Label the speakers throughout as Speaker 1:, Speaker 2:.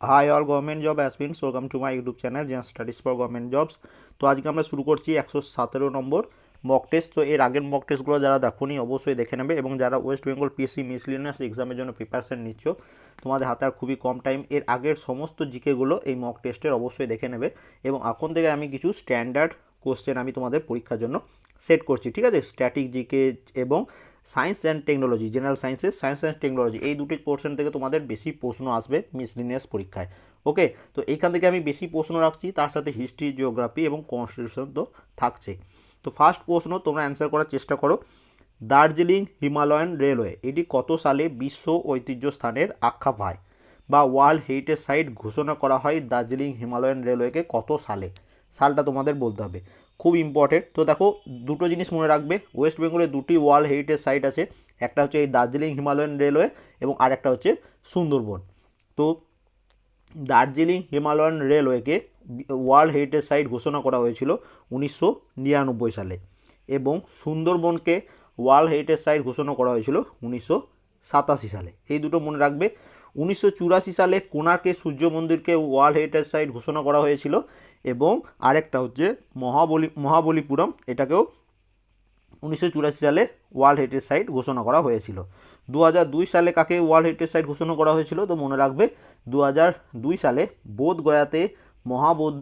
Speaker 1: Hi all government job aspirants welcome to my YouTube channel Gen Studies for government jobs তো আজকে আমরা শুরু করছি একশো সতেরো নম্বর মক টেস্ট তো এর আগের মক টেস্টগুলো যারা দেখোনি, অবশ্যই দেখে নেবে এবং যারা ওয়েস্ট বেঙ্গল পিএসসি মিসলিনিয়াস এক্সামের জন্য প্রিপারেশন নিচ্ছ, তোমাদের হাতে আর খুবই কম টাইম এর আগের সমস্ত জিকেগুলো এই মক টেস্টের অবশ্যই দেখে নেবে এবং এখন থেকে আমি কিছু স্ট্যান্ডার্ড কোশ্চেন আমি তোমাদের পরীক্ষার জন্য সেট করছি। ঠিক আছে? স্ট্যাটিক জিকে এবং সায়েন্স অ্যান্ড টেকনোলজি, জেনারেল সায়েন্সের সায়েন্স অ্যান্ড টেকনোলজি, এই দুটি পোর্শন থেকে তোমাদের বেশি প্রশ্ন আসবে মিসলিনিয়াস পরীক্ষায়। ওকে তো এইখান থেকে আমি বেশি প্রশ্ন রাখছি, তার সাথে হিস্ট্রি জিওগ্রাফি এবং কনস্টিটিউশন তো থাকছে। তো ফার্স্ট প্রশ্ন তোমরা অ্যান্সার করার চেষ্টা করো। দার্জিলিং হিমালয়ান রেলওয়ে, এটি কত সালে বিশ্ব ঐতিহ্য স্থানের আখ্যা পায় বা ওয়ার্ল্ড হেরিটেজ সাইট ঘোষণা করা হয় দার্জিলিং হিমালয়ান রেলওয়েকে কত সালে? সালটা তোমাদের বলতে হবে। খুব ইম্পর্টেন্ট তো দেখো, দুটো জিনিস মনে রাখবে। ওয়েস্ট বেঙ্গলে দুটি ওয়ার্ল্ড হেরিটেজ সাইট আছে। একটা হচ্ছে এই দার্জিলিং হিমালয়ান রেলওয়ে এবং আরেকটা হচ্ছে সুন্দরবন তো দার্জিলিং হিমালয়ান রেলওয়েকে ওয়ার্ল্ড হেরিটেজ সাইট ঘোষণা করা হয়েছিল উনিশশো নিরানব্বই সালে এবং সুন্দরবনকে ওয়ার্ল্ড হেরিটেজ সাইট ঘোষণা করা হয়েছিল উনিশশো সাতাশি সালে। এই দুটো মনে রাখবে। উনিশশো চুরাশি সালে কোনার্কে সূর্য মন্দিরকে ওয়ার্ল্ড হেরিটেজ সাইট ঘোষণা করা হয়েছিল এবং আরেকটা হচ্ছে মহাবলী, মহাবলীপুরম, এটাকেও উনিশশো চুরাশি সালে ওয়ার্ল্ড হেরিটেজ সাইট ঘোষণা করা হয়েছিল। দু দুই সালে কাকে ওয়ার্ল্ড হেরিটেজ সাইট ঘোষণা করা হয়েছিল? তো মনে রাখবে দু দুই সালে বোধগয়াতে মহাবোধ,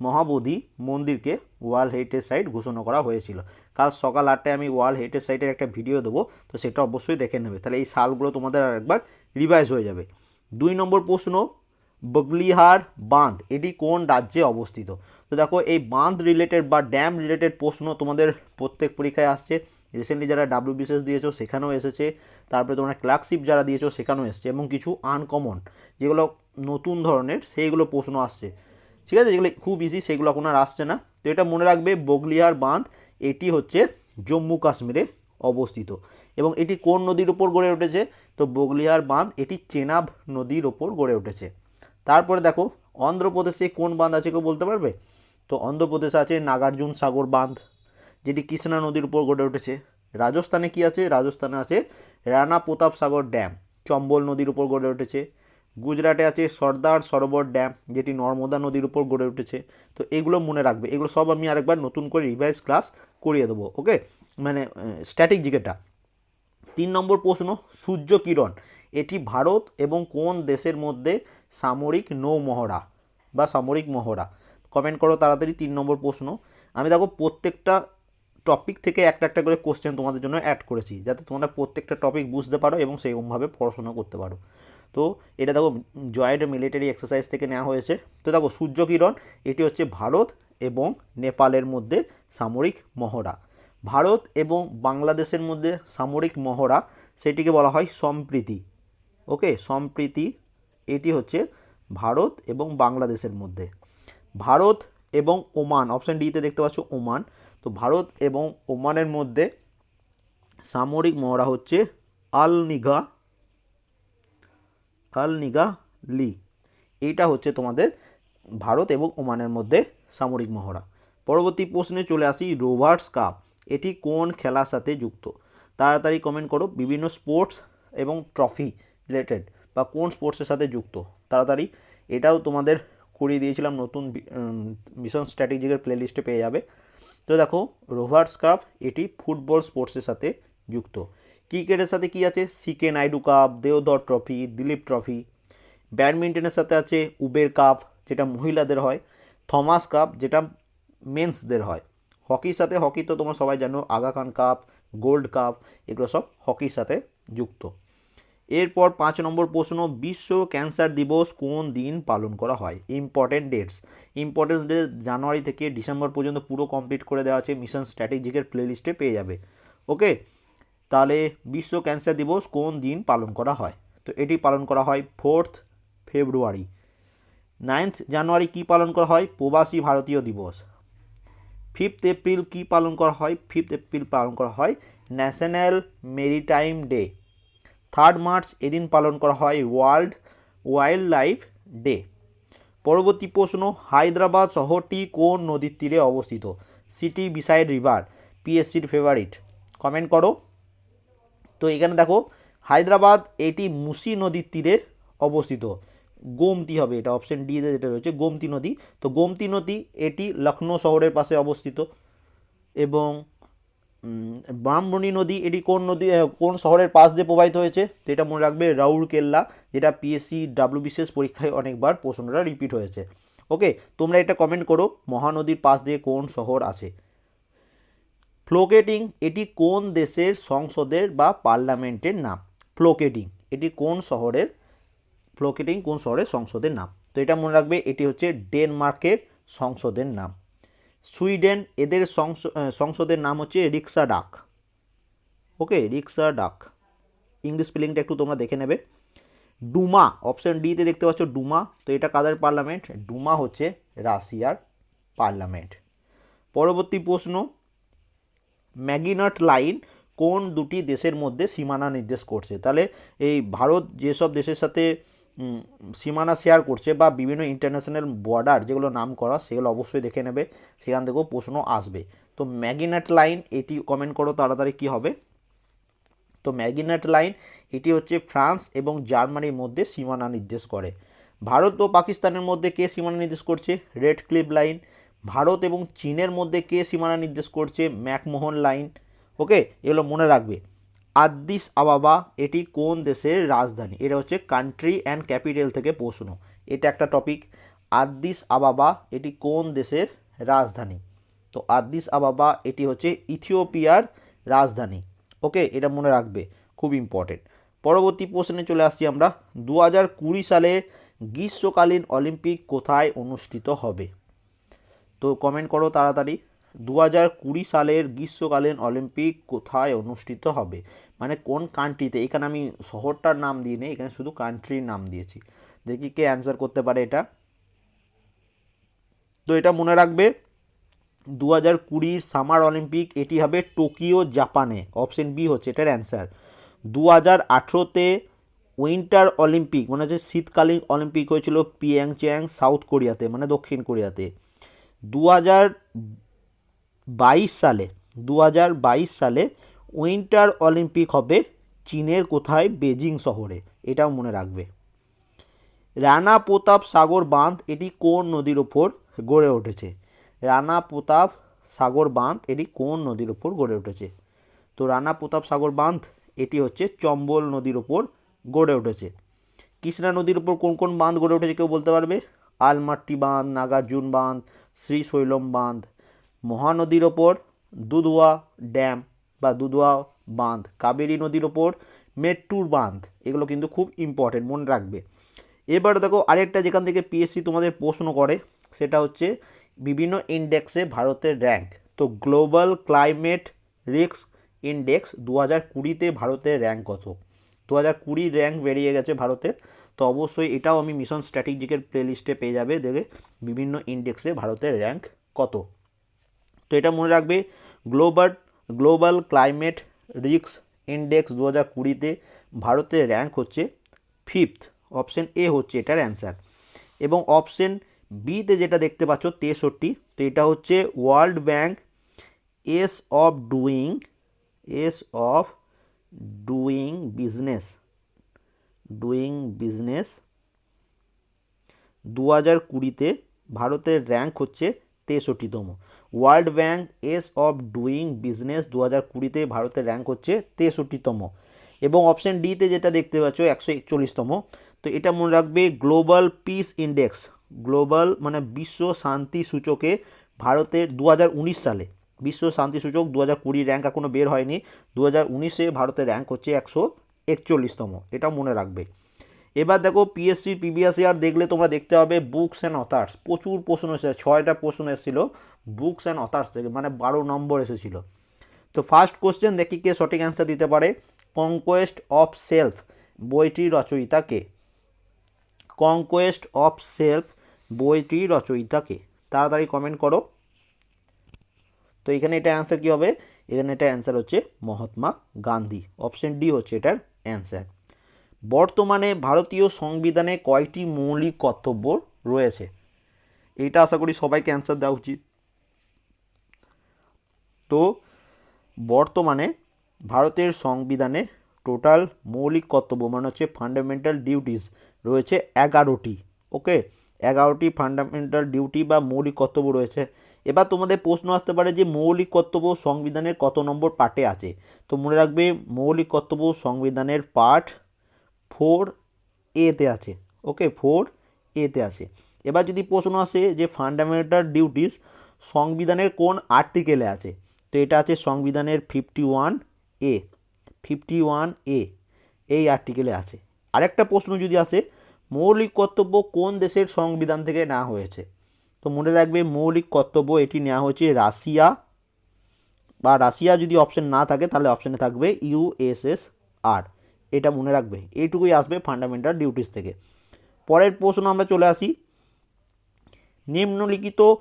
Speaker 1: মহাবোধি মন্দিরকে ওয়ার্ল্ড হেরিটেজ সাইট ঘোষণা করা হয়েছিল। কাল সকাল আটটায় আমি ওয়ার্ল্ড হেরিটেজ সাইটের একটা ভিডিও দেবো, তো সেটা অবশ্যই দেখে নেবে। তাহলে এই সালগুলো তোমাদের আর একবার রিভাইজ হয়ে যাবে। দুই নম্বর প্রশ্ন বগলিহার বাঁধ, এটি কোন রাজ্যে অবস্থিত? তো দেখো, এই বাঁধ রিলেটেড বা ড্যাম রিলেটেড প্রশ্ন তোমাদের প্রত্যেক পরীক্ষায় আসছে। রিসেন্টলি যারা ডাব্লিউ বিসিএস দিয়েছ, সেখানেও এসেছে। তারপরে তোমরা ক্লার্কশিপ যারা দিয়েছ, সেখানেও এসেছে। এবং কিছু আনকমন যেগুলো নতুন ধরনের, সেইগুলো প্রশ্ন আসছে। ঠিক আছে? যেগুলো খুব ইজি সেগুলো এখন আর আসছে না। তো এটা মনে রাখবে, বগলিহার বাঁধ, এটি হচ্ছে জম্মু কাশ্মীরে অবস্থিত। এবং এটি কোন নদীর ওপর গড়ে উঠেছে? তো বগলিহার বাঁধ, এটি চেনাব নদীর ওপর গড়ে উঠেছে। তারপরে দেখো, অন্ধ্রপ্রদেশে কোন বাঁধ আছে কেউ বলতে পারবে? তো অন্ধ্রপ্রদেশে আছে নাগার্জুন সাগর বাঁধ, যেটি কৃষ্ণা নদীর উপর গড়ে উঠেছে। রাজস্থানে কি আছে? রাজস্থানে আছে রানা প্রতাপ সাগর ড্যাম, চম্বল নদীর উপর গড়ে উঠেছে। গুজরাটে আছে সর্দার সরোবর ড্যাম, যেটি নর্মদা নদীর উপর গড়ে উঠেছে। তো এগুলো মনে রাখবে। এগুলো সব আমি আরেকবার নতুন করে রিভাইজ ক্লাস করিয়ে দেবো ওকে মানে স্ট্যাটিক জিকেটা। তিন নম্বর প্রশ্ন, সূর্য কিরণ? এটি ভারত এবং কোন দেশের মধ্যে সামরিক নৌ মহড়া বা সামরিক মহড়া? কমেন্ট করো তাড়াতাড়ি, তিন নম্বর প্রশ্ন। আমি দেখো প্রত্যেকটা টপিক থেকে একটা একটা করে কোশ্চেন তোমাদের জন্য অ্যাড করেছি, যাতে তোমরা প্রত্যেকটা টপিক বুঝতে পারো এবং সেইরকমভাবে পড়াশোনা করতে পারো। তো এটা দেখো জয়েন্ট মিলিটারি এক্সারসাইজ থেকে নেওয়া হয়েছে। তো দেখো সূর্য কিরণ, এটি হচ্ছে ভারত এবং নেপালের মধ্যে সামরিক মহড়া। ভারত এবং বাংলাদেশের মধ্যে সামরিক মহড়া, সেটিকে বলা হয় সম্প্রীতি। ওকে, সম্প্রীতি, এটি হচ্ছে ভারত এবং বাংলাদেশের মধ্যে। ভারত এবং ওমান অপশান ডিতে দেখতে পাচ্ছ ওমান। তো ভারত এবং ওমানের মধ্যে সামরিক মহড়া হচ্ছে আল নিগা আল নিগা লি। এইটা হচ্ছে তোমাদের ভারত এবং ওমানের মধ্যে সামরিক মহড়া। পরবর্তী প্রশ্নে চলে আসি, রোভার্স কাপ, এটি কোন খেলার সাথে যুক্ত? তাড়াতাড়ি কমেন্ট করো, বিভিন্ন স্পোর্টস এবং ট্রফি রিলেটেড বা কোন স্পোর্টসের সাথে যুক্ত? তাড়াতাড়ি। এটাও তোমাদের করিয়ে দিয়েছিলাম নতুন মিশন স্ট্র্যাটেজিকের প্লেলিস্টে পেয়ে যাবে। তো দেখো রোভার্স কাপ এটি ফুটবল স্পোর্টসের সাথে যুক্ত। ক্রিকেটের সাথে কি আছে? CK Naidu cup Deodhar trophy Dilip trophy ব্যাডমিন্টনের সাথে আছে উবের কাপ যেটা মহিলাদের হয়। থমাস কাপ যেটা মেন্সদের হয়। হকির সাথে হকি তো তোমরা সবাই জানো Aga Khan cup gold cup এগুলো সব হকির সাথে যুক্ত। এরপর পাঁচ নম্বর প্রশ্ন, বিশ্ব ক্যান্সার দিবস কোন দিন পালন করা হয়? Important dates important date January থেকে ডিসেম্বর পর্যন্ত পুরো কমপ্লিট করে দেওয়া আছে মিশন স্ট্র্যাটেজিকের প্লেলিস্টে পেয়ে যাবে। ওকে তাহলে বিশ্ব ক্যান্সার দিবস কোন দিন পালন করা হয়? তো এটি পালন করা হয় ফোর্থ ফেব্রুয়ারি নাইন্থ জানুয়ারি কি পালন করা হয়? প্রবাসী ভারতীয় দিবস। ফিফথ এপ্রিল কি পালন করা হয়? ফিফথ এপ্রিল পালন করা হয় national maritime day third March এদিন পালন করা হয় ওয়ার্ল্ড ওয়াইল্ড লাইফ ডে পরবর্তী প্রশ্ন, হায়দ্রাবাদ শহরটি কোন নদীর তীরে অবস্থিত? সিটি বিসাইড রিভার পিএসসির ফেভারিট কমেন্ট করো। তো এখানে দেখো, হায়দ্রাবাদ এটি মুসি নদীর তীরে অবস্থিত। গোমতি হবে এটা অপশন ডি যেটা রয়েছে, গোমতি নদী। তো গোমতি নদী এটি লখনৌ শহরের পাশে অবস্থিত এবং ব্রাহ্মণী নদী, এটি কোন নদী কোন শহরের পাশ দিয়ে প্রবাহিত হয়েছে? তো এটা মনে রাখবে রাউরকেল্লা যেটা পিএসসি ডাব্লিউবিসিএস পরীক্ষায় অনেকবার প্রশ্নটা রিপিট হয়েছে। ওকে তোমরা এটা কমেন্ট করো, মহানদীর পাশ দিয়ে কোন শহর আছে? ফ্লোকেটিং এটি কোন দেশের সংসদের বা পার্লামেন্টের নাম? ফ্লোকেটিং এটি কোন শহরের ফ্লোকেটিং কোন শহরের সংসদের নাম? তো এটা মনে রাখবে, এটি হচ্ছে ডেনমার্কের সংসদের নাম। সুইডেন এদের সংস- সংসদের নাম হচ্ছে রিক্সা ডাক। ওকে রিক্সা ডাক। ইংলিশ স্পেলিংটা একটু তোমরা দেখে নেবে। ডুমা অপশন ডিতে দেখতে পাচ্ছ ডুমা। তো এটা কাদের পার্লামেন্ট ডুমা হচ্ছে রাশিয়ার পার্লামেন্ট পরবর্তী প্রশ্ন, ম্যাগিনাট লাইন কোন দুটি দেশের মধ্যে সীমানা নির্দেশ করছে? তাহলে এই ভারত যেসব দেশের সাথে সীমানা শেয়ার করছে বা বিভিন্ন ইন্টারন্যাশনাল বর্ডার যেগুলো নাম করা, সেগুলো অবশ্যই দেখে নেবে। সেখান থেকেও প্রশ্ন আসবে। তো ম্যাগিনাট লাইন এটি কমেন্ট করো তাড়াতাড়ি কী হবে। তো ম্যাগিনাট লাইন এটি হচ্ছে ফ্রান্স এবং জার্মানির মধ্যে সীমানা নির্দেশ করে। ভারত ও পাকিস্তানের মধ্যে কে সীমানা নির্দেশ করছে? রেড ক্লিপ লাইন ভারত এবং চীনের মধ্যে কে সীমানা নির্দেশ করছে? ম্যাকমোহন লাইন ওকে এগুলো মনে রাখবে। আদ্দিস আবাবা, এটি কোন দেশের রাজধানী? এটা হচ্ছে কান্ট্রি অ্যান্ড ক্যাপিটাল থেকে প্রশ্ন। এটা একটা টপিক আদ্দিস আবাবা, এটি কোন দেশের রাজধানী? তো আদ্দিস আবাবা, এটি হচ্ছে ইথিওপিয়ার রাজধানী। ওকে, এটা মনে রাখবে, খুব ইম্পর্টেন্ট পরবর্তী প্রশ্নে চলে আসছি আমরা। দু হাজার কুড়ি সালে গ্রীষ্মকালীন অলিম্পিক কোথায় অনুষ্ঠিত হবে? তো কমেন্ট করো তাড়াতাড়ি। দু কুড়ি সালের গ্রীষ্মকালীন অলিম্পিক কোথায় অনুষ্ঠিত হবে? মানে কোন কান্ট্রিতে এখানে আমি শহরটার নাম দিই নি এখানে শুধু কান্ট্রির নাম দিয়েছি। দেখি কে অ্যান্সার করতে পারে এটা। তো এটা মনে রাখবে দু হাজার কুড়ির সামার অলিম্পিক এটি হবে টোকিও জাপানে অপশন বি হচ্ছে এটার অ্যান্সার দু হাজার আঠেরোতে উইন্টার অলিম্পিক মানে হচ্ছে শীতকালীন অলিম্পিক হয়েছিল পিয়াংচ্যাং সাউথ কোরিয়াতে মানে দক্ষিণ কোরিয়াতে দু হাজার বাইশ সালে দু হাজার বাইশ সালে উইন্টার অলিম্পিক হবে চীনের কোথায়? বেজিং শহরে। এটাও মনে রাখবে। রানা প্রতাপ সাগর বাঁধ এটি কোন নদীর ওপর গড়ে উঠেছে? রানা প্রতাপ সাগর বাঁধ এটি কোন নদীর ওপর গড়ে উঠেছে? তো রানা প্রতাপ সাগর বাঁধ এটি হচ্ছে চম্বল নদীর ওপর গড়ে উঠেছে। কৃষ্ণা নদীর ওপর কোন কোন বাঁধ গড়ে উঠেছে কেউ বলতে পারবে? আলমাট্টি বাঁধ, নাগার্জুন বাঁধ, শ্রীশৈলম বাঁধ মহানদীর ওপর দুধুয়া ড্যাম বা দুধুয়া বাঁধ, কাবেরী নদীর ওপর, মেট্টুর বাঁধ, এগুলো কিন্তু খুব ইম্পর্টেন্ট মনে রাখবে। এবার দেখো আরেকটা যেখান থেকে পিএসসি তোমাদের প্রশ্ন করে, সেটা হচ্ছে বিভিন্ন ইন্ডেক্সে ভারতের র্যাঙ্ক তো গ্লোবাল ক্লাইমেট রিস্ক ইন্ডেক্স দু হাজার কুড়িতে ভারতের র্যাঙ্ক কত? দু হাজার কুড়ির র্যাঙ্ক বেরিয়ে গেছে ভারতের, তো অবশ্যই এটাও আমি মিশন স্ট্র্যাটেজিকের প্লেলিস্টে পেয়ে যাবে, দেখে বিভিন্ন ইন্ডেক্সে ভারতের র্যাঙ্ক কত। তো এটা মনে রাখবে, global global climate risk index দু হাজার কুড়িতে ভারতের র্যাঙ্ক হচ্ছে ফিফথ, অপশন এ হচ্ছে এটার অ্যান্সার। এবং অপশন বিতে যেটা দেখতে পাচ্ছ তেষট্টি, তো এটা হচ্ছে World Bank ease of doing, ease of doing business doing business. দু হাজার কুড়িতে ভারতের র্যাঙ্ক হচ্ছে তেষট্টিতম World Bank ease of doing business দু হাজার কুড়িতে ভারতের র্যাঙ্ক হচ্ছে তেষট্টিতম এবং অপশন ডিতে যেটা দেখতে পাচ্ছ, একশো একচল্লিশতম তো এটা মনে রাখবে গ্লোবাল পিস ইন্ডেক্স গ্লোবাল মানে বিশ্ব শান্তি সূচকে ভারতের দু হাজার উনিশ সালে। বিশ্ব শান্তি সূচক দু হাজার কুড়ি র্যাঙ্ক এখনও বের হয়নি। দু হাজার উনিশে ভারতের র্যাঙ্ক হচ্ছে একশো একচল্লিশতম এটা মনে রাখবে। এবার দেখো পিএসসি পিবিএসসি আর দেখলে তোমরা দেখতে হবে বুকস অ্যান্ড অথার্স প্রচুর প্রশ্ন এসেছে, ছয়টা প্রশ্ন এসেছিল বুকস অ্যান্ড অথার্স থেকে মানে বারো নম্বর এসেছিল। তো ফার্স্ট কোশ্চেন দেখি কে সঠিক অ্যান্সার দিতে পারে। কনকোয়েস্ট অফ সেলফ বইটির রচয়িতা কে কনকোয়েস্ট অফ সেলফ বইটির রচয়িতা কে তাড়াতাড়ি কমেন্ট করো। তো এখানে এটা অ্যান্সার কী হবে? এখানে এটা অ্যান্সার হচ্ছে মহাত্মা গান্ধী। অপশন ডি হচ্ছে এটার অ্যান্সার বর্তমানে ভারতীয় সংবিধানে কয়টি মৌলিক কর্তব্য রয়েছে? এটা আশা করি সবাইকে অ্যান্সার দেওয়া উচিত। তো, বর্তমানে ভারতের সংবিধানে টোটাল মৌলিক কর্তব্য মানে হচ্ছে ফান্ডামেন্টাল ডিউটিস রয়েছে এগারোটি, ওকে? এগারোটি ফান্ডামেন্টাল ডিউটি বা মৌলিক কর্তব্য রয়েছে। এবার তোমাদের প্রশ্ন আসতে পারে যে মৌলিক কর্তব্য সংবিধানের কত নম্বর পার্টে আছে? তো মনে রাখবে মৌলিক কর্তব্য সংবিধানের পার্ট ফোর এতে আছে, ওকে? ফোর এতে আছে। এবার যদি প্রশ্ন আসে যে ফান্ডামেন্টাল ডিউটিস সংবিধানের কোন আর্টিকেলে আছে, তো এটা আছে সংবিধানের fifty one A fifty one A এই আর্টিকেলে আছে। আরেকটা প্রশ্ন যদি আসে, মৌলিক কর্তব্য কোন দেশের সংবিধান থেকে নেওয়া হয়েছে? তো মনে রাখবে মৌলিক কর্তব্য এটি নেওয়া হয়েছে রাশিয়া, বা রাশিয়া যদি অপশন না থাকে, তাহলে অপশানে থাকবে ইউএসএস আর এটা মনে রাখবে। এইটুকুই আসবে ফান্ডামেন্টাল ডিউটিস থেকে। পরের প্রশ্ন আমরা চলে আসি। নিম্নলিখিত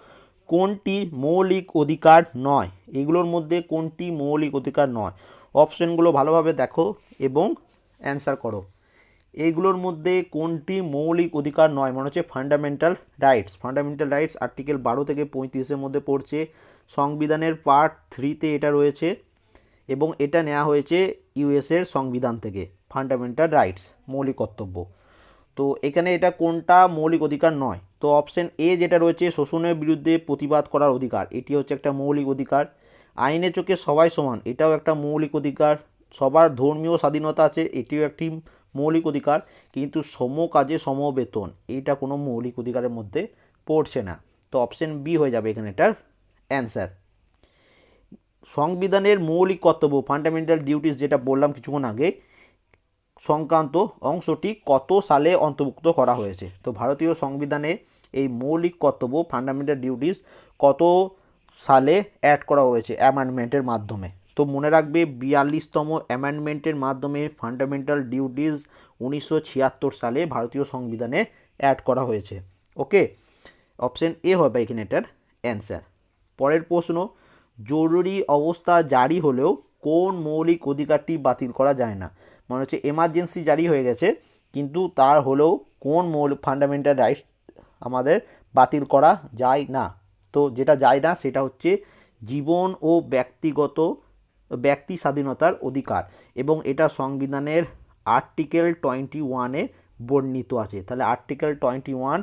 Speaker 1: কোনটি মৌলিক অধিকার নয়? এগুলোর মধ্যে কোনটি মৌলিক অধিকার নয়? অপশনগুলো ভালোভাবে দেখো এবং অ্যান্সার করো। এইগুলোর মধ্যে কোনটি মৌলিক অধিকার নয়? মনে হচ্ছে fundamental rights fundamental rights article বারো থেকে পঁয়ত্রিশের মধ্যে পড়ছে। সংবিধানের পার্ট থ্রিতে এটা রয়েছে এবং এটা নেওয়া হয়েছে ইউএসের সংবিধান থেকে। ফান্ডামেন্টাল রাইটস মৌলিক কর্তব্য। তো এখানে এটা কোনটা মৌলিক অধিকার নয়? তো অপশন এ যেটা রয়েছে, শোষণের বিরুদ্ধে প্রতিবাদ করার অধিকার। এটি হচ্ছে একটা মৌলিক অধিকার। আইনের চোখে সবাই সমান, এটাও একটা মৌলিক অধিকার। সবার ধর্মীয় স্বাধীনতা আছে, এটিও একটি মৌলিক অধিকার। কিন্তু সম কাজে সম বেতন এইটা কোনো মৌলিক অধিকারের মধ্যে পড়ছে না। তো অপশন বি হয়ে যাবে এখানে এটার অ্যান্সার সংবিধানের মৌলিক কর্তব্য ফান্ডামেন্টাল ডিউটিস যেটা বললাম কিছুক্ষণ আগে সংক্রান্ত অংশটি কত সালে অন্তর্ভুক্ত করা হয়েছে? তো ভারতীয় সংবিধানে এই মৌলিক কর্তব্য ফান্ডামেন্টাল ডিউটিস কত সালে অ্যাড করা হয়েছে অ্যামেন্ডমেন্টের মাধ্যমে? তো মনে রাখবে বিয়াল্লিশতম অ্যামেন্ডমেন্টের মাধ্যমে ফান্ডামেন্টাল ডিউটিস উনিশশো ছিয়াত্তর সালে ভারতীয় সংবিধানে অ্যাড করা হয়েছে। ওকে অপশন এ হবে এখানে এটার অ্যান্সার পরের প্রশ্ন, জরুরি অবস্থা জারি হলেও কোন মৌলিক অধিকারটি বাতিল করা যায় না? মনে হচ্ছে এমার্জেন্সি জারি হয়ে গেছে, কিন্তু তার হলেও কোন মৌলিক ফান্ডামেন্টাল রাইট আমাদের বাতিল করা যায় না। তো যেটা যায় না সেটা হচ্ছে জীবন ও ব্যক্তিগত, ব্যক্তি স্বাধীনতার অধিকার এবং এটা সংবিধানের আর্টিকেল টোয়েন্টি ওয়ানে বর্ণিত আছে। তাহলে আর্টিকেল টোয়েন্টি ওয়ান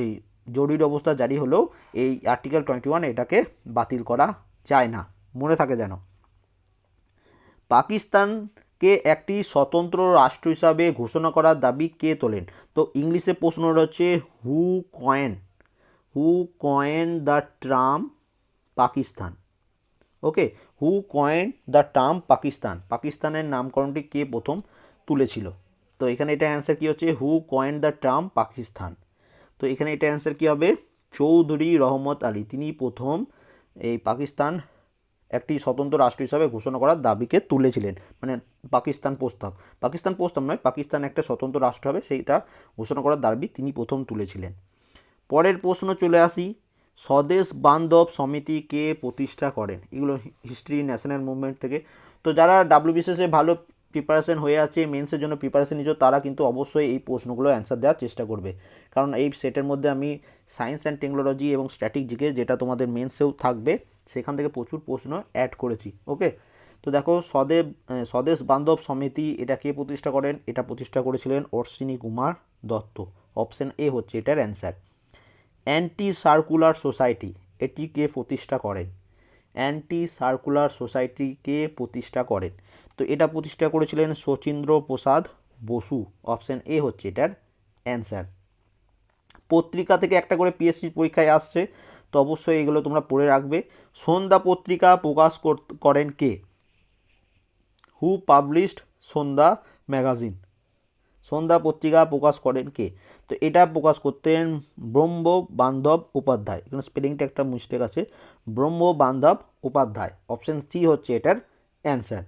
Speaker 1: এই জরুরি অবস্থা জারি হলেও এই আর্টিকেল টোয়েন্টি ওয়ান এটাকে বাতিল করা যায় না। মনে থাকে যেন। পাকিস্তানকে একটি স্বতন্ত্র রাষ্ট্র হিসাবে ঘোষণা করার দাবি কে তোলেন? তো ইংলিশে প্রশ্নটা হচ্ছে who coined who coined the term Pakistan? Okay who coined the term Pakistan? পাকিস্তানের নামকরণটি কে প্রথম তুলেছিল? তো এখানে এটা অ্যান্সার কী হচ্ছে? Who coined the term Pakistan? তো এখানে এটা অ্যান্সার কী হবে? চৌধুরী রহমত আলী। তিনি প্রথম এই পাকিস্তান একটি স্বতন্ত্র রাষ্ট্র হিসাবে ঘোষণা করার দাবিকে তুলেছিলেন। মানে পাকিস্তান প্রস্তাব। পাকিস্তান প্রস্তাব নয়, পাকিস্তান একটা স্বতন্ত্র রাষ্ট্র হবে, সেইটা ঘোষণা করার দাবি তিনি প্রথম তুলেছিলেন। পরের প্রশ্ন চলে আসি, স্বদেশ বান্ধব সমিতি কে প্রতিষ্ঠা করেন? এগুলো হিস্ট্রি ন্যাশনাল মুভমেন্ট থেকে। তো যারা ডাব্লিউবিসিএসে ভালো প্রিপারেশন হয়ে আছে মেন্সের জন্য প্রিপারেশন নিচ্ছ তারা কিন্তু অবশ্যই এই প্রশ্নগুলো অ্যান্সার দেওয়ার চেষ্টা করবে। কারণ এই সেটের মধ্যে আমি সায়েন্স অ্যান্ড টেকনোলজি এবং স্ট্র্যাটেজিকে যেটা তোমাদের মেন্সেও থাকবে, সেখান থেকে প্রচুর প্রশ্ন অ্যাড করেছি ওকে তো দেখো, স্বদেব স্বদেশ বান্ধব সমিতি, এটা কে প্রতিষ্ঠা করেন? এটা প্রতিষ্ঠা করেছিলেন অশ্বিনী কুমার দত্ত। অপশন এ হচ্ছে এটার অ্যান্সার অ্যান্টি সার্কুলার সোসাইটি এটি কে প্রতিষ্ঠা করেন? অ্যান্টি সার্কুলার সোসাইটিকে প্রতিষ্ঠা করেন। তো এটা প্রতিষ্ঠা করেছিলেন শচীন্দ্র প্রসাদ বসু, অপশান এ হচ্ছে এটার অ্যান্সার। পত্রিকা থেকে একটা করে পিএসসি পরীক্ষায় আসছে, তো অবশ্যই এগুলো তোমরা পড়ে রাখবে। সন্ধ্যা পত্রিকা প্রকাশ করেন কে? হু পাবলিশড সন্ধ্যা ম্যাগাজিন। সন্ধ্যা পত্রিকা প্রকাশ করেন কে? তো এটা প্রকাশ করতেন ব্রহ্ম বান্ধব উপাধ্যায়। এখানে স্পেলিংটা একটা মিস্টেক আছে। ব্রহ্ম বান্ধব উপাধ্যায়। অপশান সি হচ্ছে এটার অ্যান্সার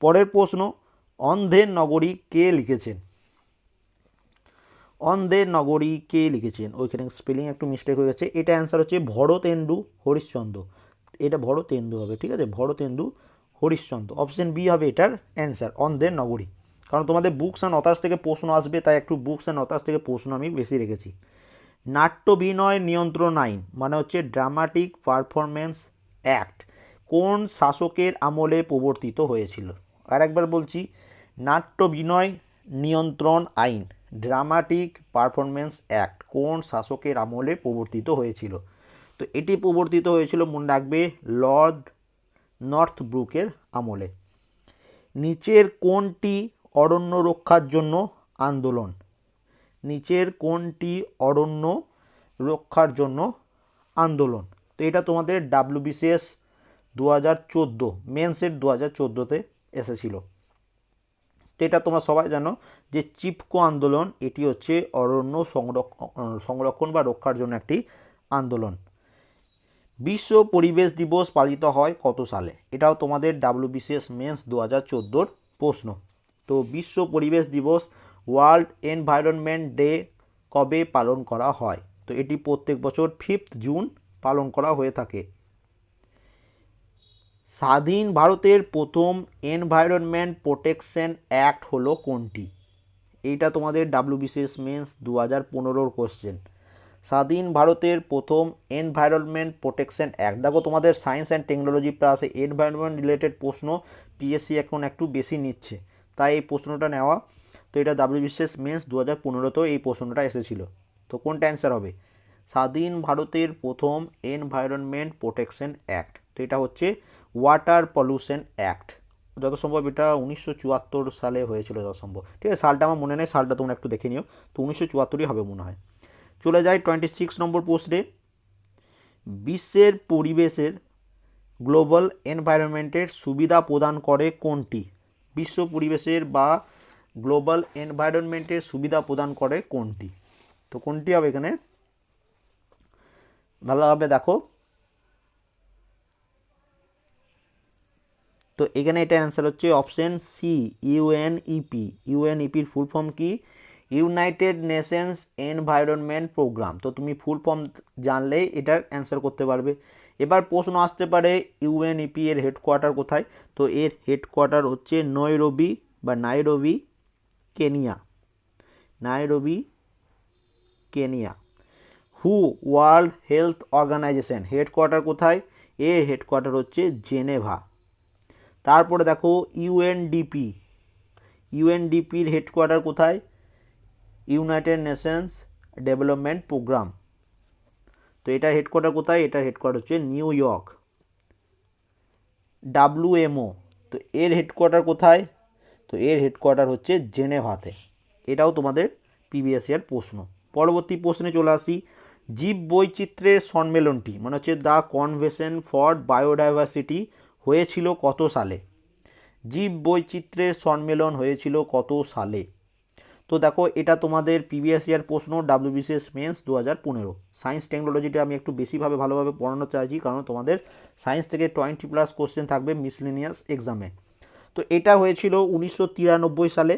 Speaker 1: পরের প্রশ্ন অন্ধের নগরী কে লিখেছেন? অন্ধের নগরী কে লিখেছেন? ওইখানে স্পেলিং একটু মিস্টেক হয়ে গেছে। এটা অ্যান্সার হচ্ছে ভরতেন্দু হরিশ্চন্দ্র। এটা ভরতেন্দু হবে, ঠিক আছে? ভরতেন্দু হরিশ্চন্দ্র। অপশন বি হবে এটার অ্যান্সার অন্ধের নগরী। কারণ তোমাদের বুকস অ্যান্ড অথার্স থেকে প্রশ্ন আসবে, তাই একটু বুকস অ্যান্ড অথার্স থেকে প্রশ্ন আমি বেশি রেখেছি। নাট্যবিনয় নিয়ন্ত্রণ আইন মানে হচ্ছে ড্রামাটিক পারফরমেন্স অ্যাক্ট কোন শাসকের আমলে প্রবর্তিত হয়েছিল? আর একবার বলছি নাট্য বিনয় নিয়ন্ত্রণ আইন ড্রামাটিক পারফরমেন্স অ্যাক্ট কোন শাসকের আমলে প্রবর্তিত হয়েছিল? তো এটি প্রবর্তিত হয়েছিল, মনে রাখবে, লর্ড নর্থ ব্রুকের আমলে। নিচের কোনটি অরণ্য রক্ষার জন্য আন্দোলন। নিচের কোনটি অরণ্য রক্ষার জন্য আন্দোলন? তো এটা তোমাদের ডাব্লিউবিসিএস দু হাজার চোদ্দ মেন্সের দু হাজার চোদ্দোতে এসেছিল। তো এটা তোমরা সবাই জানো যে চিপকো আন্দোলন, এটি হচ্ছে অরণ্য সংরক্ষণ সংরক্ষণ বা রক্ষার জন্য একটি আন্দোলন। বিশ্ব পরিবেশ দিবস পালিত হয় কত সালে? এটাও তোমাদের ডাব্লিউবিসিএস মেন্স দু হাজার চোদ্দোর প্রশ্ন। তো বিশ্ব পরিবেশ দিবস ওয়ার্ল্ড এনভায়রনমেন্ট ডে কবে পালন করা হয়? তো এটি প্রত্যেক বছর ফিফথ জুন পালন করা হয়ে থাকে। স্বাধীন ভারতের প্রথম এনভায়রনমেন্ট প্রোটেকশন অ্যাক্ট হলো কোনটি? এইটা তোমাদের ডাব্লিউবিসিএস মেন্স দু হাজার পনেরোর কোশ্চেন। স্বাধীন ভারতের প্রথম এনভায়রনমেন্ট প্রোটেকশন অ্যাক্ট। দেখো তোমাদের সায়েন্স অ্যান্ড টেকনোলজি প্লাসে এনভায়রনমেন্ট রিলেটেড প্রশ্ন পিএসসি এখন একটু বেশি নিচ্ছে। তাই এই প্রশ্নটা নেওয়া, তো এটা ডাব্লিউবিসিএস মেন্স দু হাজার পনেরোতেও এই প্রশ্নটা এসেছিল। তো কোনটা অ্যান্সার হবে? স্বাধীন ভারতের প্রথম এনভায়রনমেন্ট প্রোটেকশন অ্যাক্ট তো এটা হচ্ছে ওয়াটার পলিউশন অ্যাক্ট যত সম্ভব এটা উনিশশো চুয়াত্তর সালে হয়েছিল যত সম্ভব ঠিক আছে, সালটা আমার মনে নেই, সালটা তোমরা একটু দেখে নিও। তো উনিশশো চুয়াত্তরই হবে মনে হয়। চলে যায় টোয়েন্টি সিক্স নম্বর পোস্টে বিশ্বের পরিবেশের গ্লোবাল এনভায়রনমেন্টের সুবিধা প্রদান করে কোনটি? বিশ্ব পরিবেশের বা গ্লোবাল এনভায়রনমেন্টের সুবিধা প্রদান করে কোনটি? তো কোনটি হবে এখানে? ভালোভাবে দেখো। তো এখানে এটা অ্যান্সার হচ্ছে অপশন সি ইউএনইপি ইউএনইপির ফুল ফর্ম কি? ইউনাইটেড নেশনস এনভায়রনমেন্ট প্রোগ্রাম তো তুমি ফুল ফর্ম জানলেই এটার অ্যান্সার করতে পারবে। এবার প্রশ্ন আসতে পারে ইউএনইপি এর হেডকোয়ার্টার কোথায়? তো এর হেডকোয়ার্টার হচ্ছে নৈরবি বা নাইরবি কেনিয়া নাইরবি কেনিয়া হু ওয়ার্ল্ড হেলথ অর্গানাইজেশন হেডকোয়ার্টার কোথায়? এর হেডকোয়ার্টার হচ্ছে জেনেভা। তারপরে দেখো ইউএনডিপি ইউএনডিপির হেডকোয়ার্টার কোথায়? ইউনাইটেড নেশনস ডেভেলপমেন্ট প্রোগ্রাম তো এটার হেডকোয়ার্টার কোথায়? এটার হেডকোয়ার্টার হচ্ছে নিউ ইয়র্ক। ডাব্লুএমও তো এর হেডকোয়ার্টার কোথায়? তো এর হেডকোয়ার্টার হচ্ছে জেনেভাতে। এটাও তোমাদের এর প্রশ্ন। পরবর্তী প্রশ্নে চলে আসি। জীব বৈচিত্র্যের সম্মেলনটি মানে হচ্ছে দ্য কনভেশন ফর বায়োডাইভার্সিটি হয়েছিল কত সালে? জীব বৈচিত্র্যের সম্মেলন হয়েছিল কত সালে? তো দেখো, এটা তোমাদের প্রিভিয়াস ইয়ার প্রশ্ন ডাব্লিউবিসিএস মেন্স দু হাজার পনেরো। সায়েন্স টেকনোলজিটা আমি একটু বেশিভাবে ভালোভাবে পড়ানো চাইছি, কারণ তোমাদের সায়েন্স থেকে টোয়েন্টি প্লাস কোশ্চেন থাকবে মিসলিনিয়াস এক্সামে তো এটা হয়েছিল উনিশশো তিরানব্বই সালে,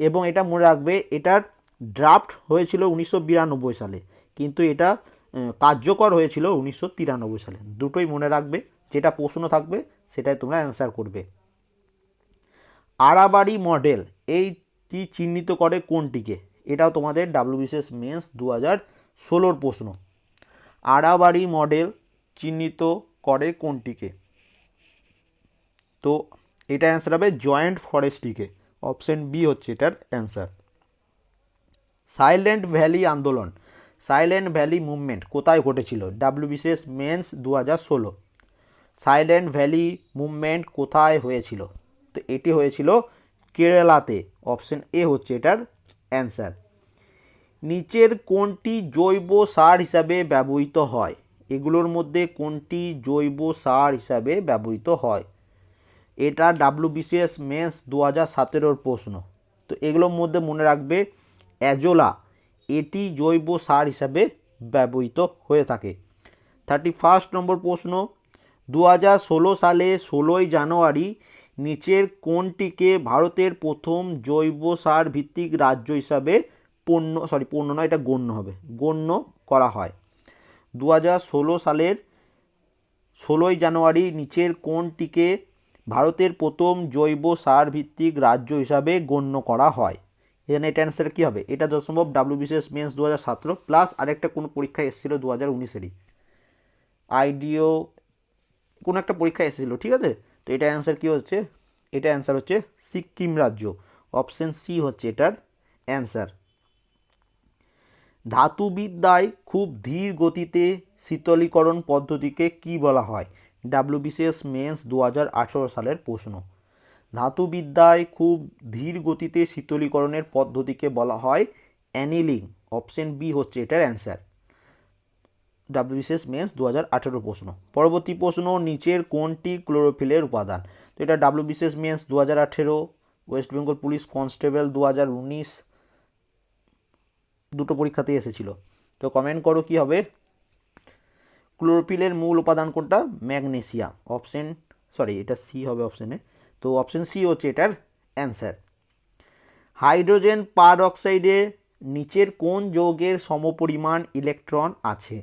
Speaker 1: এবং এটা মনে রাখবে, এটার ড্রাফট হয়েছিল উনিশশো বিরানব্বই সালে, কিন্তু এটা কার্যকর হয়েছিল উনিশশো তিরানব্বই সালে। দুটোই মনে রাখবে, যেটা প্রশ্ন থাকবে, সেটাই তোমরা অ্যান্সার করবে। আড়াবাড়ি মডেল এইটি চিহ্নিত করে কোনটিকে? এটাও তোমাদের ডাব্লিউবিসিএস মেন্স দু হাজার ষোলোর প্রশ্ন। আড়াবাড়ি মডেল চিহ্নিত করে কোনটিকে? তো এটা অ্যান্সার হবে জয়েন্ট ফরেস্টটিকে অপশন বি হচ্ছে এটার অ্যান্সার সাইলেন্ট ভ্যালি আন্দোলন। সাইলেন্ট ভ্যালি মুভমেন্ট কোথায় ঘটেছিল? ডাব্লিউবিসিএস মেন্স দু হাজার ষোলো। সাইলেন্ট ভ্যালি মুভমেন্ট কোথায় হয়েছিল? তো এটি হয়েছিল কেরালাতে অপশন এ হচ্ছে এটার অ্যান্সার নিচের কোনটি জৈব সার হিসাবে ব্যবহৃত হয়? এগুলোর মধ্যে কোনটি জৈব সার হিসাবে ব্যবহৃত হয়? এটা ডাব্লিউবিসিএস মেন্স দু হাজার সতেরোর প্রশ্ন। তো এগুলোর মধ্যে মনে রাখবে অ্যাজোলা এটি জৈব সার হিসাবে ব্যবহৃত হয়ে থাকে। থার্টি ফার্স্ট নম্বর প্রশ্ন দু হাজার ষোলো সালে ষোলোই জানুয়ারি নিচের কোনটিকে ভারতের প্রথম জৈব সার ভিত্তিক রাজ্য হিসাবে পণ্য সরি পণ্য নয়, এটা গণ্য হবে। গণ্য করা হয়। দু হাজার ষোলো সালের ষোলোই জানুয়ারি নিচের কোনটিকে ভারতের প্রথম জৈব সার ভিত্তিক রাজ্য হিসাবে গণ্য করা হয়। এখানে এটা অ্যান্সার কী হবে? এটা যত সম্ভব ডাব্লিউবিসিএস মেন্স দু হাজার সতেরো প্লাস আরেকটা কোনো পরীক্ষা এসেছিল দু হাজার উনিশেরই আইডিও কোনো একটা পরীক্ষা এসেছিল, ঠিক আছে? তো এটা অ্যান্সার কী হচ্ছে? এটা অ্যান্সার হচ্ছে সিক্কিম রাজ্য। অপশন সি হচ্ছে এটার অ্যান্সার ধাতুবিদ্যায় খুব ধীর গতিতে শীতলীকরণ পদ্ধতিকে কি বলা হয়? ডাব্লিউবিসিএস মেন্স দু হাজার আঠেরো সালের প্রশ্ন। ধাতুবিদ্যায় খুব ধীর গতিতে শীতলীকরণের পদ্ধতিকে বলা হয় অ্যানিলিং অপশন বি হচ্ছে এটার অ্যান্সার ডাব্লিউবিসিএস মেন্স দু হাজার আঠেরো প্রশ্ন। পরবর্তী প্রশ্ন, নিচের কোনটি ক্লোরোফিলের উপাদান? তো এটা ডাব্লিউবিসিএস মেন্স দু হাজার আঠেরো, ওয়েস্ট বেঙ্গল পুলিশ কনস্টেবল দু হাজার উনিশ, দুটো পরীক্ষাতেই এসেছিল। তো কমেন্ট করো কি হবে? ক্লোরোফিলের মূল উপাদান কোনটা? ম্যাগনেসিয়াম। অপশন সরি এটা সি হবে অপশনে তো অপশন সি হচ্ছে এটার অ্যান্সার হাইড্রোজেন পার অক্সাইডে নিচের কোন যৌগের সমপরিমাণ ইলেকট্রন আছে?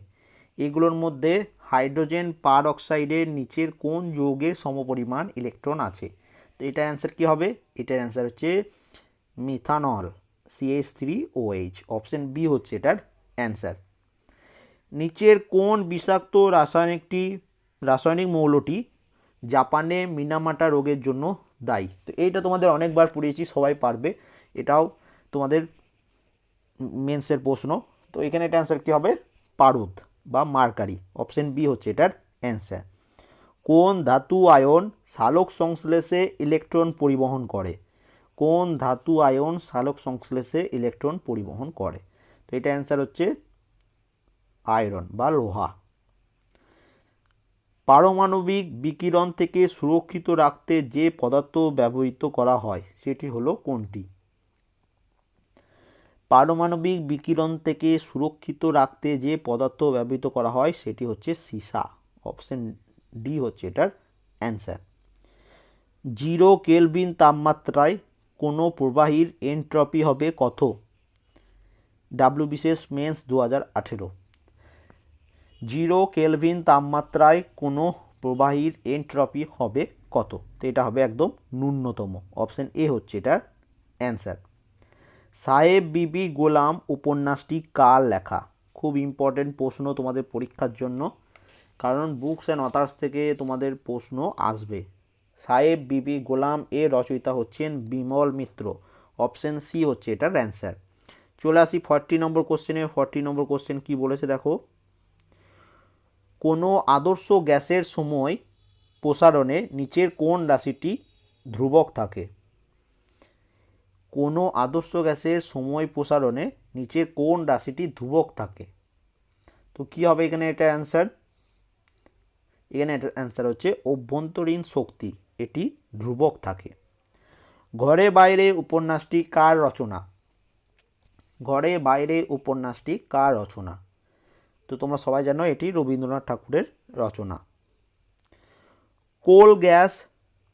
Speaker 1: এগুলোর মধ্যে হাইড্রোজেন পার অক্সাইডের নিচের কোন যৌগের সমপরিমাণ ইলেকট্রন আছে? তো এটার অ্যান্সার কী হবে? এটার অ্যান্সার হচ্ছে methanol CH three OH option B হচ্ছে এটার অ্যান্সার। নিচের কোন বিষাক্ত রাসায়নিকটি, রাসায়নিক মৌলটি জাপানে মিনামাটা রোগের জন্য দায়ী? তো এইটা তোমাদের অনেকবার পড়িয়েছি, সবাই পারবে। এটাও তোমাদের মেন্সের প্রশ্ন। তো এখানে এটা অ্যান্সার কী হবে? পারদ। বা মার্কারি অপশন বি হচ্ছে এটার অ্যান্সার কোন ধাতু আয়ন সালোক সংশ্লেষে ইলেকট্রন পরিবহন করে? কোন ধাতু আয়ন সালোক সংশ্লেষে ইলেকট্রন পরিবহন করে? তো এটা অ্যান্সার হচ্ছে আয়রন বা লোহা। পারমাণবিক বিকিরণ থেকে সুরক্ষিত রাখতে যে পদার্থ ব্যবহৃত করা হয়, সেটি হলো কোনটি? পারমাণবিক বিকিরণ থেকে সুরক্ষিত রাখতে যে পদার্থ ব্যবহৃত করা হয়, সেটি হচ্ছে সীসা। অপশন ডি হচ্ছে এটার অ্যান্সার। জিরো কেলভিন তাপমাত্রায় কোনো প্রবাহীর এনট্রপি হবে কত? ডাব্লিউবিসিএস মেন্স দু হাজার আঠেরো। জিরো কেলভিন তাপমাত্রায় কোনো প্রবাহীর এনট্রপি হবে কত? তো এটা হবে একদম ন্যূনতম। অপশন এ হচ্ছে এটার অ্যান্সার। সাহেব বিবি গোলাম উপন্যাসটি কার লেখা? খুব ইম্পর্টেন্ট প্রশ্ন তোমাদের পরীক্ষার জন্য, কারণ বুকস অ্যান্ড অথার্স থেকে তোমাদের প্রশ্ন আসবে। সাহেব বিবি গোলাম এ রচয়িতা হচ্ছেন বিমল মিত্র অপশন সি হচ্ছে এটার অ্যান্সার চলে আসি ফর্টি নম্বর কোশ্চেনে ফর্টি নম্বর কোশ্চেন কি বলেছে দেখো? কোনো আদর্শ গ্যাসের সময় প্রসারণে নিচের কোন রাশিটি ধ্রুবক থাকে? কোনো আদর্শ গ্যাসের সময় প্রসারণে নিচের কোন রাশিটি ধ্রুবক থাকে? তো কি হবে এখানে এটা অ্যান্সার এখানে এটা অ্যান্সার হচ্ছে অভ্যন্তরীণ শক্তি, এটি ধ্রুবক থাকে। ঘরে বাইরে উপন্যাসটি কার রচনা? ঘরে বাইরে উপন্যাসটি কার রচনা? তো তোমরা সবাই জানো এটি রবীন্দ্রনাথ ঠাকুরের রচনা। কোল গ্যাস,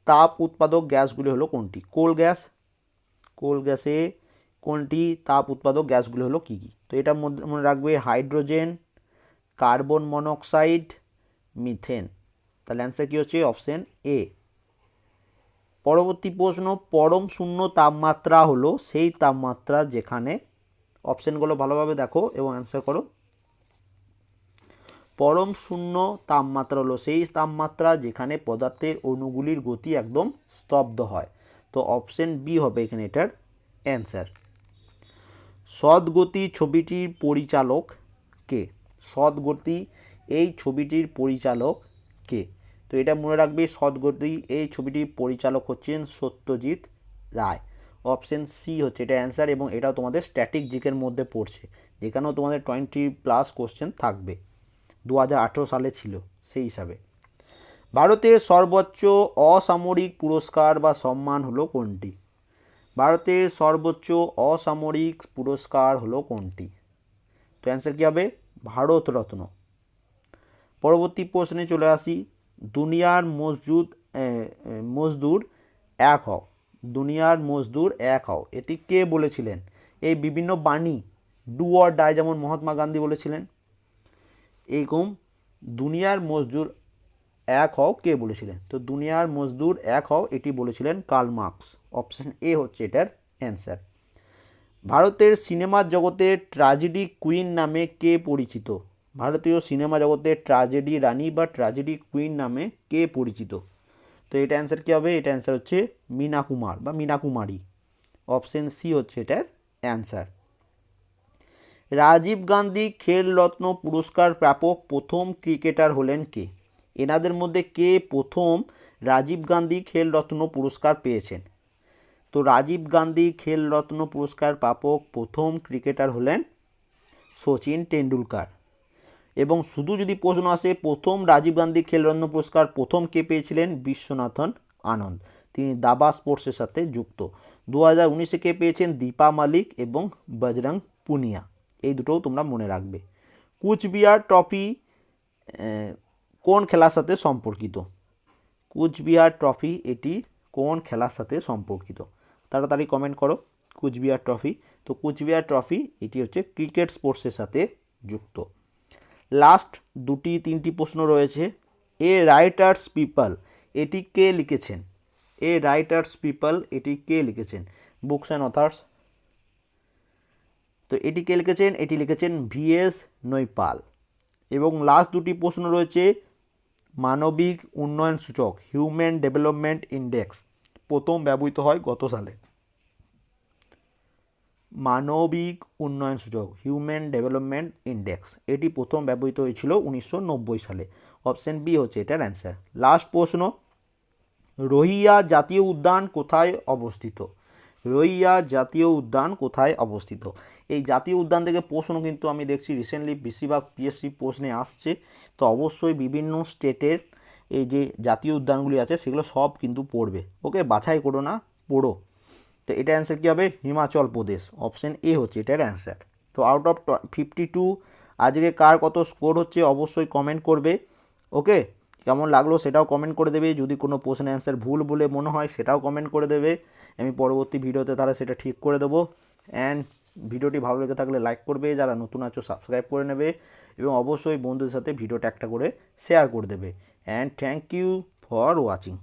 Speaker 1: তাপ উৎপাদক গ্যাসগুলি হলো কোনটি? কোল গ্যাস কোল গ্যাসে কোনটি তাপ উৎপাদক গ্যাসগুলো হলো কী কী? তো এটা মনে রাখবে হাইড্রোজেন, কার্বন মনোক্সাইড, মিথেন। তাহলে অ্যান্সার কী হচ্ছে? Option A. পরবর্তী প্রশ্ন, পরম শূন্য তাপমাত্রা হলো সেই তাপমাত্রা যেখানে অপশানগুলো ভালোভাবে দেখো এবং অ্যান্সার করো। পরম শূন্য তাপমাত্রা হলো সেই তাপমাত্রা যেখানে পদার্থের অণুগুলির গতি একদম স্তব্ধ হয়। তো অপশন বি হবে এখানে এটার অ্যান্সার সদ্গতি ছবিটির পরিচালক কে? সদ্গতি এই ছবিটির পরিচালক কে? তো এটা মনে রাখবে সদ্গতি এই ছবিটির পরিচালক হচ্ছেন সত্যজিৎ রায়। অপশন সি হচ্ছে এটা অ্যান্সার এবং এটাও তোমাদের স্ট্যাটিক জিকের মধ্যে পড়ছে। যেখানেও তোমাদের টোয়েন্টি প্লাস কোশ্চেন থাকবে। দু হাজার আঠেরো সালে ছিল সেই হিসাবে। ভারতের সর্বোচ্চ অসামরিক পুরস্কার বা সম্মান হলো কোনটি? ভারতের সর্বোচ্চ অসামরিক পুরস্কার হলো কোনটি? তো অ্যান্সার কী হবে? ভারতরত্ন পরবর্তী প্রশ্নে চলে আসি। দুনিয়ার মসজুদ মজদুর এক হও। দুনিয়ার মজদুর এক হও। এটি কে বলেছিলেন? এই বিভিন্ন বাণী, ডু অর ডাই যেমন মহাত্মা গান্ধী বলেছিলেন, এইরকম দুনিয়ার মজদুর এক হও কে বলেছিলেন? তো দুনিয়ার মজদুর এক হও এটি বলেছিলেন কার্ল মার্কস। অপশন এ হচ্ছে এটার অ্যান্সার। ভারতের সিনেমা জগতে ট্র্যাজেডি কুইন নামে কে পরিচিত? ভারতীয় সিনেমা জগতে ট্র্যাজেডি রানী বা ট্র্যাজেডি কুইন নামে কে পরিচিত? তো এটা অ্যান্সার কী হবে? এটা অ্যান্সার হচ্ছে মীনা কুমার বা মীনা কুমারী। অপশন সি হচ্ছে এটার অ্যান্সার। রাজীব গান্ধী খেলরত্ন পুরস্কার প্রাপক প্রথম ক্রিকেটার হলেন কে? এনাদের মধ্যে কে প্রথম রাজীব গান্ধী খেলরত্ন পুরস্কার পেয়েছেন? তো রাজীব গান্ধী খেলরত্ন পুরস্কার প্রাপক প্রথম ক্রিকেটার হলেন সচিন টেন্ডুলকার এবং শুধু যদি প্রশ্ন আসে, প্রথম রাজীব গান্ধী খেলরত্ন পুরস্কার প্রথম কে পেয়েছিলেন? বিশ্বনাথন আনন্দ। তিনি দাবা স্পোর্টসের সাথে যুক্ত। দু হাজার উনিশে কে পেয়েছেন? দীপা মালিক এবং বজরং পুনিয়া। এই দুটোও তোমরা মনে রাখবে। কুচবিহার ট্রফি কোন খেলার সাথে সম্পর্কিত? কুচবিহার ট্রফি এটি কোন খেলার সাথে সম্পর্কিত? তাড়াতাড়ি কমেন্ট করো, কুচবিহার ট্রফি। তো কুচবিহার ট্রফি এটি হচ্ছে ক্রিকেট স্পোর্টসের সাথে যুক্ত। লাস্ট দুটি, তিনটি প্রশ্ন রয়েছে। এ রাইটার্স পিপল এটি কে লিখেছেন? এ রাইটার্স পিপল এটি কে লিখেছেন? বুকস অ্যান্ড অথার্স তো এটি কে লিখেছেন? এটি লিখেছেন ভিএস নৈপাল এবং লাস্ট দুটি প্রশ্ন রয়েছে মানবিক উন্নয়ন সূচক হিউম্যান ডেভেলপমেন্ট ইন্ডেক্স প্রথম ব্যবহৃত হয় গত সালে। মানবিক উন্নয়ন সূচক হিউম্যান ডেভেলপমেন্ট ইন্ডেক্স এটি প্রথম ব্যবহৃত হয়েছিল উনিশশো নব্বই সালে। অপশন বি হচ্ছে এটার অ্যান্সার লাস্ট প্রশ্ন রোহিয়া জাতীয় উদ্যান কোথায় অবস্থিত? রোহিয়া জাতীয় উদ্যান কোথায় অবস্থিত? এই জাতীয় উদ্যান থেকে প্রশ্ন কিন্তু আমি দেখছি রিসেন্টলি বেশিরভাগ পিএসসি প্রশ্নে আসছে। তো অবশ্যই বিভিন্ন স্টেটের এই যে জাতীয় উদ্যানগুলি আছে, সেগুলো সব কিন্তু পড়বে। ওকে বাছাই করো না, পড়ো। তো এটা অ্যান্সার কী হবে? হিমাচল প্রদেশ। অপশান এ হচ্ছে এটার অ্যান্সার তো আউট অফ ফিফটি টু আজকে কার কত স্কোর হচ্ছে অবশ্যই কমেন্ট করবে। ওকে কেমন লাগল সেটাও কমেন্ট করে দেবে। যদি কোনো প্রশ্ন অ্যান্সার ভুল বলে মনে হয় সেটাও কমেন্ট করে দেবে। আমি পরবর্তী ভিডিওতে তারা সেটা ঠিক করে দেবো। অ্যান্ড ভিডিওটি ভালো লেগে থাকলে লাইক করবে। যারা নতুন আছো সাবস্ক্রাইব করে নেবে। এবং অবশ্যই বন্ধুদের সাথে ভিডিওটা একটা করে শেয়ার করে দেবে। And thank you for watching